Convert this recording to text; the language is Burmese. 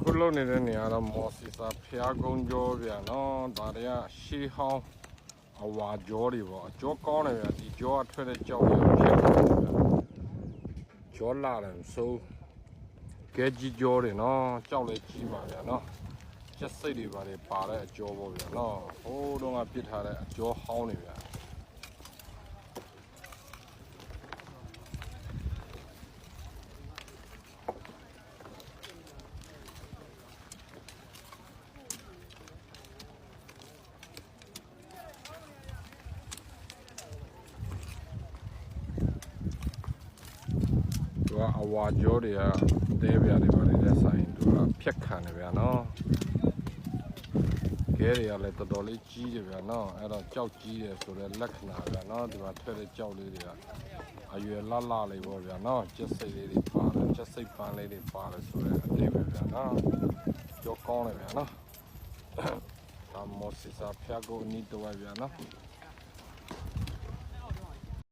ခုလုံနေတဲ့နေရာတော့မော်စီစာဖျားကုန်းကျော်ဗျာနော်ဒါတွေကရှေးဟောင်းအဝါကျော်တွေပေါ့အကျော်ကောင်းတယ်ဗျာဒီကျော်အထွက်တဲ့ကြောက်ရဖြစ်တယ်ဗျာကျော်လာတယ်ဆိုကဲကြီးကျော်တွေနော်ကြောက်လဲကြီးပါဗျာနော်ကျက်စိတ်တွေပါလေပါတဲ့အကျော်ပေါ့ဗျာနော်ဟိုးတော့ကပြစ်ထားတဲ့အကျော်ဟောင်းတွေဗျာ သူကအဝါကြောတွေကတဲပြတွေပါနေတဲ့ဆိုင်သူကဖြက်ခံတယ်ဗျာနော်ခဲတွေကလည်းတော်တော်လေးကြီးတယ်ဗျာနော်အဲ့တော့ကြောက်ကြီးတယ်ဆိုတဲ့လက္ခဏာဗျာနော်ဒီမှာထွက်တဲ့ကြောက်လေးတွေကအရွယ်လှလှလေးပေါ့ဗျာနော်ကျက်စိတ်လေးတွေပါတယ်ကျက်စိတ်ပန်းလေးတွေပါတယ်ဆိုတဲ့အသေးပဲဗျာနော်ကြောကောင်းတယ်ဗျာနော်ဒါမော်စီစာဖျားကိုအနီးတော့ဗျာနော်